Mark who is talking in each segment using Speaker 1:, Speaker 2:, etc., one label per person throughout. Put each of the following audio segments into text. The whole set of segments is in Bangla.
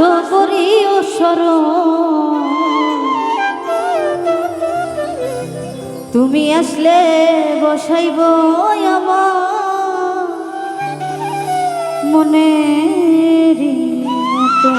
Speaker 1: বাসো করি ও তুমি আসলে বসাইব আমার মনে মতো।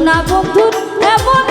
Speaker 1: সোনা বন্ধুর এমন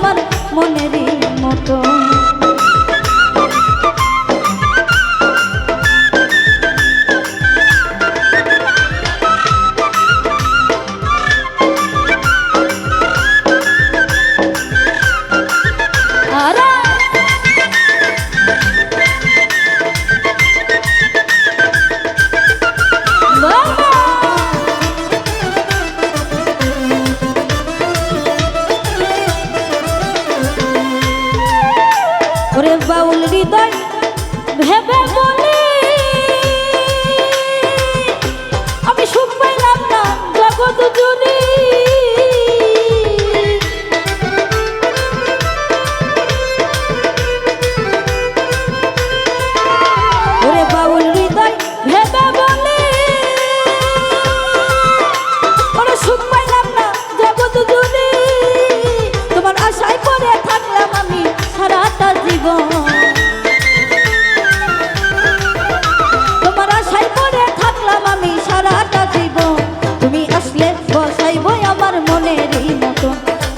Speaker 1: আমার মনেরই মতো। বাউল হৃদয় ভেবে বলি আসলে বসাইবই আমার মনেরই মতো।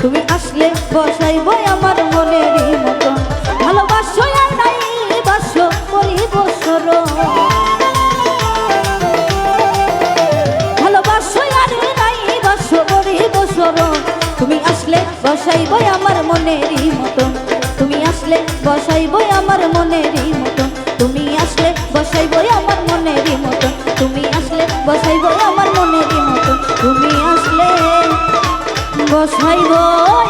Speaker 1: তুমি আসলে বসাইবই আমার মনেরই মতো। ভালোবাসো আর নাই, বাসো বলি বসর ভালোবাসো আর নাই, বাসো বলি বসর তুমি আসলে বসাইবই আমার মনেরই মতো। তুমি আসলে বসাইবই আমার মনেরই মতো। তুমি আসলে বসাইবই আমার মনেরই মতো। তুমি আসলে বসাইবই বসাইব আমার